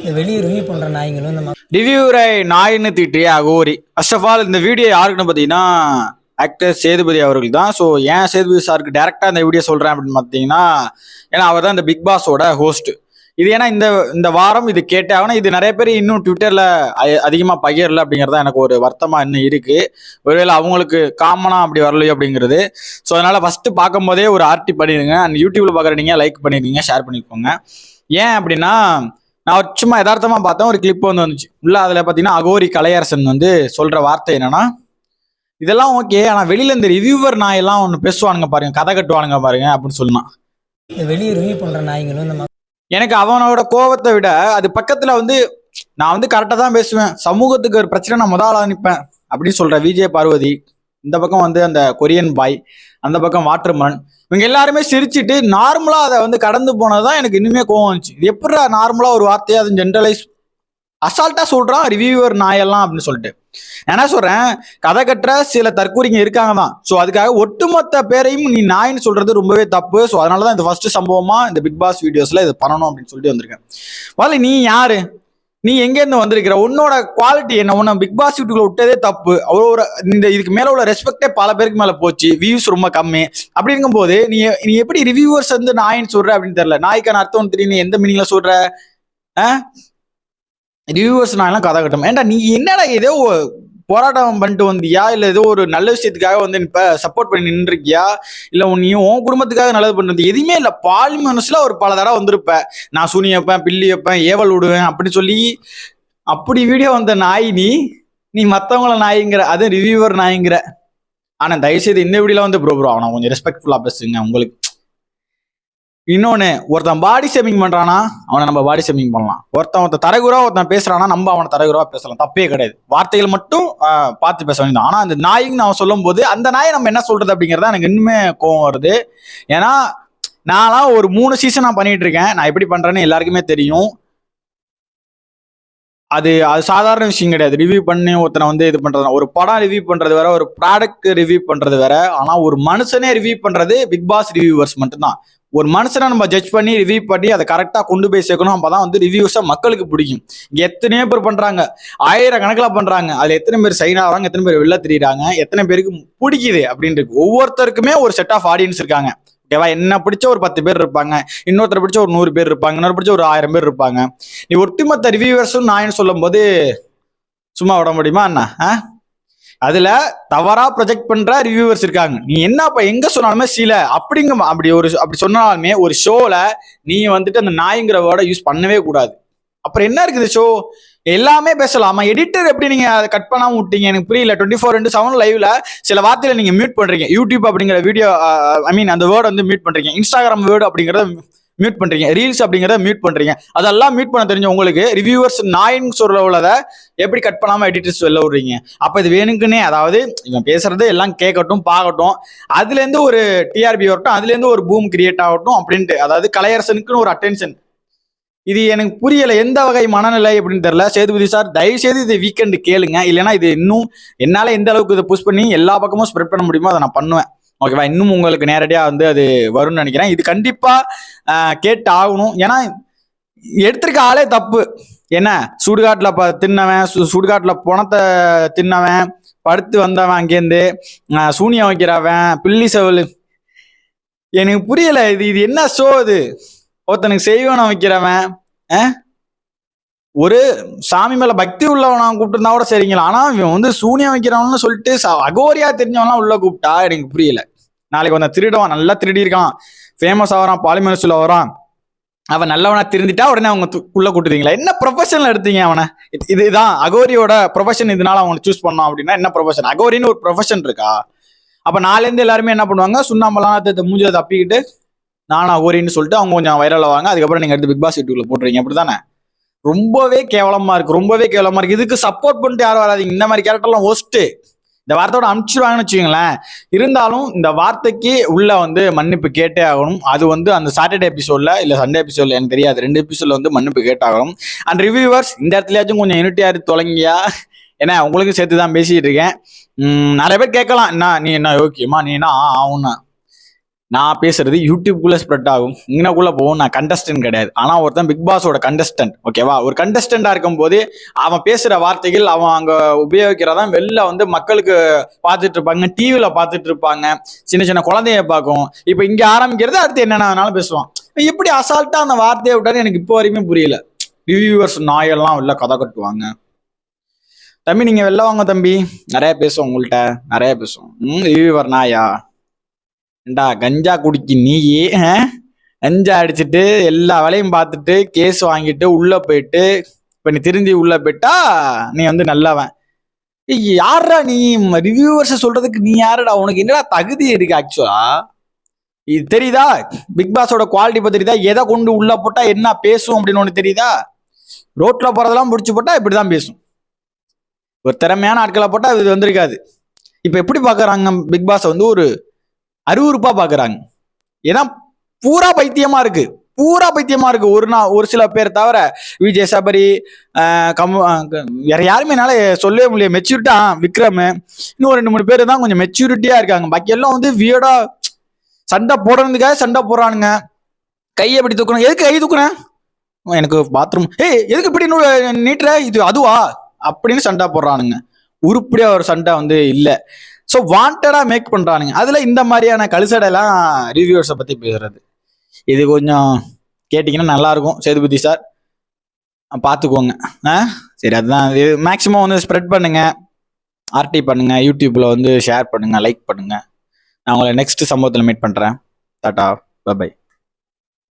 இந்த வெளியே ரிவ்யூ பண்ற நாய்ங்களும் இந்த ரிவ்யூரை நாயின்னு திட்டிய அகோரி? ஃபர்ஸ்ட் ஆஃப் ஆல் இந்த வீடியோ யாருக்குன்னு பார்த்தீங்கன்னா ஆக்டர் சேதுபதி அவர்கள் தான். ஸோ ஏன் சேதுபதி சாருக்கு டேரெக்டாக இந்த வீடியோ சொல்கிறேன் அப்படின்னு பார்த்தீங்கன்னா ஏன்னா அவர் தான் இந்த பிக் பாஸோட ஹோஸ்ட் இது ஏன்னா இந்த இந்த வாரம் இது கேட்டே ஆகணும். இது நிறைய பேர் இன்னும் ட்விட்டரில் அதிகமாக பகிரல அப்படிங்கிறது தான் எனக்கு ஒரு வருத்தமாக இன்னும் இருக்குது ஒருவேளை அவங்களுக்கு காமனாக அப்படி வரலையோ அப்படிங்கிறது. ஸோ அதனால் ஃபஸ்ட்டு பார்க்கும்போதே ஒரு ஆர்டி பண்ணிடுங்க. அண்ட் யூடியூப்பில் பார்க்குற நீங்கள் லைக் பண்ணிடுங்க ஷேர் பண்ணிக்கோங்க. ஏன் அப்படின்னா நான் சும்மா யதார்த்தமா பார்த்தேன். ஒரு கிளிப் வந்து வந்துச்சு. உள்ள அதுல பாத்தீங்கன்னா அகோரி கலையரசன் வந்து சொல்ற வார்த்தை என்னன்னா இதெல்லாம் ஓகே ஆனா வெளியில இந்த ரிவ்யூவர் நாயெல்லாம் ஒன்று பேசுவானுங்க பாருங்க கதை கட்டுவானுங்க பாருங்க அப்படின்னு சொன்னான் வெளியே ரிவ்யூ பண்ற நாய்ங்களும் எனக்கு அவனோட கோவத்தை விட அது பக்கத்துல வந்து நான் வந்து கரெக்டாக தான் பேசுவேன். சமூகத்துக்கு ஒரு பிரச்சனை நான் முதல் ஆளா நிற்பேன் அப்படின்னு சொல்ற விஜய் பார்வதி. இந்த பக்கம் வந்து அந்த கொரியன் பாய் அந்த பக்கம் வாட்டர்மன். இவங்க எல்லாருமே சிரிச்சிட்டு நார்மலா அதை வந்து கடந்து போனதுதான் எனக்கு இன்னுமே கோவம் வந்துச்சு. இது எப்படிடா நார்மலா ஒரு வார்த்தையை அது ஜென்ரலைஸ் அசால்ட்டா சொல்றான் ரிவியூவர் நாயெல்லாம் அப்படின்னு சொல்லிட்டு. என்ன சொல்றேன்? கதை கட்டுற சில தற்கூரிங்க இருக்காங்க தான் ஸோ அதுக்காக ஒட்டுமொத்த பேரையும் நீ நாயின்னு சொல்றது ரொம்பவே தப்பு. ஸோ அதனால தான் இந்த ஃபர்ஸ்ட் சம்பவமா இந்த பிக் பாஸ் வீடியோஸ்ல இது பண்ணணும் அப்படின்னு சொல்லிட்டு வந்திருக்கேன். முதல்ல நீ யாரு? நீ எங்கேருந்து வந்திருக்கிற? உன்னோட குவாலிட்டி என்ன? உன்னை பிக் பாஸ் வீட்டுக்குள்ள விட்டதே தப்பு. அவ்வளோ ஒரு இந்த இதுக்கு மேல உள்ள ரெஸ்பெக்டே பல பேருக்கு மேல போச்சு. வியூஸ் ரொம்ப கம்மி. அப்படிங்கும் போது நீ நீ எப்படி ரிவ்யூவர்ஸ் வந்து நாயின்னு சொல்ற அப்படின்னு தெரியல. நாய்க்கான அர்த்தம் தெரியும் நீ எந்த மீனிங்ல சொல்ற? ரிவ்யூவர்ஸ் நாயெல்லாம் கதை கட்டும் ஏன்டா நீ என்னடா ஏதோ போராட்டம் பண்ணிட்டு வந்தியா? இல்ல ஏதோ ஒரு நல்ல விஷயத்துக்காக வந்து இப்ப சப்போர்ட் பண்ணி நின்றுருக்கியா? இல்ல உன் உன் குடும்பத்துக்காக நல்லது பண்ணுறது எதுவுமே இல்ல. பாலிமனஸில் ஒரு பல தடவை வந்திருப்ப. நான் சூனி வைப்பேன் பில்லி வைப்பேன் ஏவல் விடுவேன் அப்படி சொல்லி அப்படி வீடியோ வந்த நாய் நீ நீ மத்தவங்கள நாய்ங்கிற அது ரிவியூவர் நாய்ங்கிற. ஆனா தயவுசெய்து இந்த வீடியோல வந்து ப்ரோ ப்ரோ அவனை கொஞ்சம் ரெஸ்பெக்ட்ஃபுல்லா பேசுங்க. உங்களுக்கு இன்னொன்னு ஒருத்தன் பாடி ஷேமிங் பண்றானா அவனை நம்ம பாடி ஷேமிங் பண்ணலாம். ஒருத்தன் ஒருத்தன் தரகுறா ஒருத்தன் பேசுறானா நம்ம அவனை தரகுறா பேசலாம். தப்பே கிடையாது. வார்த்தைகள் மட்டும் பார்த்து பேச வேண்டியது ஆனா அந்த நாயின்னு அவன் சொல்லும் போது அந்த நாயை நம்ம என்ன சொல்றது அப்படிங்கறத எனக்கு இன்னுமே கோவம் வருது. ஏன்னா நான்லாம் ஒரு மூணு சீசன் நான் பண்ணிட்டு இருக்கேன். நான் எப்படி பண்றேன்னு எல்லாருக்குமே தெரியும். அது அது சாதாரண விஷயம் கிடையாது. ரிவ்யூ பண்ணி ஒருத்தனை வந்து இது பண்றது ஒரு படம் ரிவ்யூ பண்றது வேற ஒரு ப்ராடக்ட் ரிவ்யூ பண்றது வேற. ஆனா ஒரு மனுஷனே ரிவ்யூ பண்றது பிக் பாஸ் ரிவ்யூவர்ஸ் மட்டும்தான். ஒரு மனுஷனை நம்ம ஜட்ஜ் பண்ணி ரிவ்யூ பண்ணி அதை கரெக்டாக கொண்டு போய் சேர்க்கணும். அப்போ தான் வந்து ரிவ்யூஸை மக்களுக்கு பிடிக்கும். இங்கே எத்தனையோ பேர் பண்ணுறாங்க ஆயிரம் கணக்கில் பண்ணுறாங்க அதுல எத்தனை பேர் சைன் ஆகிறாங்க எத்தனை பேர் வெளில தெரியுறாங்க எத்தனை பேருக்கு பிடிக்குது அப்படின்னு இருக்கு. ஒவ்வொருத்தருக்குமே ஒரு செட் ஆஃப் ஆடியன்ஸ் இருக்காங்க. ஓகேவா என்ன பிடிச்ச ஒரு பத்து பேர் இருப்பாங்க. இன்னொருத்தர் பிடிச்ச ஒரு நூறு பேர் இருப்பாங்க. இன்னொரு பிடிச்ச ஒரு ஆயிரம் பேர் இருப்பாங்க. நீ ஒட்டுமொத்த ரிவ்யூவர்ஸும் நான் சொல்லும் போது சும்மா விட முடியுமா அண்ணா? ஆ? அதுல தவறா ப்ரொஜெக்ட் பண்ற ரிவ்யூவர்ஸ் இருக்காங்க. நீ என்னப்பா எங்க சொன்னாலுமே சில அப்படிங்க அப்படி ஒரு அப்படி சொன்னாலுமே ஒரு ஷோல நீ வந்துட்டு அந்த நாய்ங்கிற வேர்டை யூஸ் பண்ணவே கூடாது. அப்புறம் என்ன இருக்குது ஷோ எல்லாமே பேசலாம்? எடிட்டர் எப்படி நீங்க அதை கட் பண்ணாம விட்டீங்க? எனக்கு புரியல. டுவெண்ட்டி ஃபோர் இன்ட்டு செவன் லைவ்ல சில வார்த்தையில நீங்க மியூட் பண்றீங்க. யூடியூப் அப்படிங்கிற வீடியோ ஐ மீன் அந்த வேர்டு வந்து மியூட் பண்றீங்க. இன்ஸ்டாகிராம் வேர்டு அப்படிங்கறத மியூட் பண்றீங்க. ரீல்ஸ் அப்படிங்கிறத மியூட் பண்றீங்க. அதெல்லாம் மியூட் பண்ண தெரிஞ்ச உங்களுக்கு ரிவ்யூவர்ஸ் நாயின்னு சொல்ல உள்ளதை எப்படி கட் பண்ணாம எடிட்டர்ஸ் வெளில விடுறீங்க? அப்ப இது வேணுங்கன்னே அதாவது இவன் பேசுறது எல்லாம் கேட்கட்டும் பார்க்கட்டும். அதுல இருந்து ஒரு டிஆர்பி வரட்டும் அதுல இருந்து ஒரு பூம் கிரியேட் ஆகட்டும் அப்படின்ட்டு. அதாவது கலையரசனுக்குன்னு ஒரு அட்டென்ஷன் இது எனக்கு புரியல எந்த வகை மனநிலை அப்படின்னு தெரியல. சேதுபதி சார் தயவு செய்து இது வீக்கெண்டு கேளுங்க. இல்லைன்னா இது இன்னும் என்னால எந்த அளவுக்கு இதை புஷ் பண்ணி எல்லா பக்கமும் ஸ்ப்ரெட் பண்ண முடியுமோ அதை நான் பண்ணுவேன். ஓகேவா? இன்னும் உங்களுக்கு நேரடியாக வந்து அது வரும்னு நினைக்கிறேன். இது கண்டிப்பாக கேட்டு ஆகணும் ஏன்னா எடுத்திருக்க ஆளே தப்பு. என்ன? சுடுகாட்டில் ப தின்னவன் சு சுடுகாட்டில் பணத்தை தின்னவன் படுத்து வந்தவன் அங்கேருந்து சூனியம் வைக்கிறவன் பில்லி செவல். எனக்கு புரியல இது இது என்ன ஷோ இது ஒருத்தனுக்கு செய்வனம் வைக்கிறவன் ஒரு சாமி மேல பக்தி உள்ளவனா கூப்பிட்டு கூட சரிங்களா? ஆனா இவன் வந்து சூனியம் வைக்கிறவன்னு சொல்லிட்டு ச- அகோரியா தெரிஞ்சவன்லாம் உள்ள கூப்பிட்டா எனக்கு புரியல. நாளைக்கு வந்த திருடவன் நல்லா திருடி இருக்கான் ஃபேமஸ் ஆகிறான் பாலிமர்ஸ்ல வரான் அவன் நல்லவனா திருந்திட்டா உடனே அவங்க து- உள்ள கூட்டுறீங்களா? என்ன ப்ரொஃபஷன்ல எடுத்தீங்க அவனை? இதுதான் அகோரியோட ப்ரொஃபஷன் இதனால அவனை சூஸ் பண்ணோம் அப்படின்னா என்ன ப்ரொஃபஷன் அகோரின்னு ஒரு ப்ரொஃபஷன் இருக்கா? அப்ப நாலேருந்து எல்லாருமே என்ன பண்ணுவாங்க? சுண்ணாம்பலாம் த- தப்பிக்கிட்டு நானும் அகோரின்னு சொல்லிட்டு அவங்க கொஞ்சம் வைரல் ஆவாங்க. அதுக்கப்புறம் நீங்க எடுத்து பிக் பாஸ் யூடியூப்ல போட்டுறீங்க அப்படிதானே ரொம்பவே கேவலமா இருக்கு ரொம்பவே கேவலமா இருக்கு. இதுக்கு சப்போர்ட் பண்ணிட்டு யாரும் வராதீங்க. இந்த மாதிரி கேரக்டர்லாம் ஒஸ்ட்டு இந்த வார்த்தையோட அனுப்பிச்சிருவாங்கன்னு வச்சுக்கோங்களேன் இருந்தாலும் இந்த வார்த்தைக்கு உள்ள வந்து மன்னிப்பு கேட்டே ஆகணும் அது வந்து அந்த சாட்டர்டே எபிசோட்ல இல்ல சண்டே எபிசோட்ல எனக்கு தெரியாது ரெண்டு எபிசோட்ல வந்து மன்னிப்பு கேட்டாகணும் அண்ட் ரிவ்யூவர்ஸ் இந்த இடத்துலயாச்சும் கொஞ்சம் யூனிட்டியா இருந்து ஏன்னா உங்களுக்கும் சேர்த்து தான் பேசிட்டு இருக்கேன் நிறைய பேர் கேட்கலாம் என்ன நீ என்ன ஓகேமா நீ என்ன ஆ, நான் பேசுறது யூடியூப்குள்ள ஸ்ப்ரெட் ஆகும். இங்கனக்குள்ள போகும் நான் கண்டஸ்டன்ட் கிடையாது. ஆனா ஒருத்தன் பிக் பாஸோட கண்டஸ்டன்ட் ஓகேவா ஒரு கண்டஸ்டண்டா இருக்கும்போது அவன் பேசுற வார்த்தைகள் அவன் அங்க உபயோகிக்கிறதான் வெளில வந்து மக்களுக்கு பார்த்துட்டு இருப்பாங்க டிவியில பார்த்துட்டு இருப்பாங்க. சின்ன சின்ன குழந்தைய பார்க்கும். இப்போ இங்க ஆரம்பிக்கிறது அடுத்து என்னென்ன வேணாலும் பேசுவான். எப்படி அசால்ட்டா அந்த வார்த்தையை விட்டாரு எனக்கு இப்போ வரையுமே புரியல. ரிவ்யூவர்ஸ் நாயெல்லாம் வெளில கதை கட்டுவாங்க. தம்பி நீங்க வெளில வாங்க தம்பி. நிறைய பேசுவோம் உங்கள்கிட்ட நிறைய பேசுவோம். ம் ரிவ்யூவர் நாயா? ஏண்டா கஞ்சா குடிக்கி நீ கஞ்சா அடிச்சிட்டு எல்லா வேலையும் பார்த்துட்டு கேஸ் வாங்கிட்டு உள்ள போயிட்டு இப்ப நீ திருந்தி உள்ள போயிட்டா நீ வந்து நல்லவன். யாரா நீ? ரிவ்யூவர்ஸ் சொல்றதுக்கு நீ யாருடா? உனக்கு என்னடா தகுதி இருக்கு ஆக்சுவலா இது தெரியுதா? பிக் பாஸோட குவாலிட்டி பத்தி தெரியுதா? எதை கொண்டு உள்ள போட்டா என்ன பேசும் அப்படின்னு ஒன்று தெரியுதா? ரோட்ல போறதெல்லாம் முடிச்சு போட்டா இப்படிதான் பேசும். ஒரு திறமையான ஆட்களை போட்டா இது வந்திருக்காது. இப்ப எப்படி பாக்குறாங்க பிக் பாஸ் வந்து ஒரு அருவருப்பா பாக்குறாங்க. ஏன்னா பூரா பைத்தியமா இருக்கு. பூரா பைத்தியமா இருக்கு. ஒரு நாள் ஒரு சில பேர் தவிர விஜய் சபரி கமு வேற யாருமே என்னால சொல்லவே முடியல. மெச்சூரிட்டா விக்ரம் இன்னும் ரெண்டு மூணு பேர் தான் கொஞ்சம் மெச்சூரிட்டியா இருக்காங்க. பாக்கி எல்லாம் வந்து வியடா சண்டை போடுறதுக்காக சண்டை போடுறானுங்க. கையை எப்படி தூக்கணும் எதுக்கு கை தூக்குறேன் எனக்கு பாத்ரூம் ஏய் எதுக்கு இப்படி நீட்டுற? இது அதுவா? அப்படின்னு சண்டை போடுறானுங்க. உருப்படியா ஒரு சண்டை வந்து இல்லை. ஸோ வாண்டடாக மேக் பண்ணுறானுங்க அதில் இந்த மாதிரியான கழுசடைலாம் ரிவ்யூவர்ஸை பற்றி பேசுறது. இது கொஞ்சம் கேட்டிங்கன்னா நல்லாயிருக்கும். சேதுபதி சார் பார்த்துக்கோங்க. ஆ சரி அதுதான். இது மேக்ஸிமம் வந்து ஸ்ப்ரெட் பண்ணுங்கள் ஆர்டி பண்ணுங்கள் யூடியூப்பில் வந்து ஷேர் பண்ணுங்கள் லைக் பண்ணுங்கள் நான் உங்களை நெக்ஸ்ட் சம்பவத்தில் மீட் பண்ணுறேன் டாட்டா பை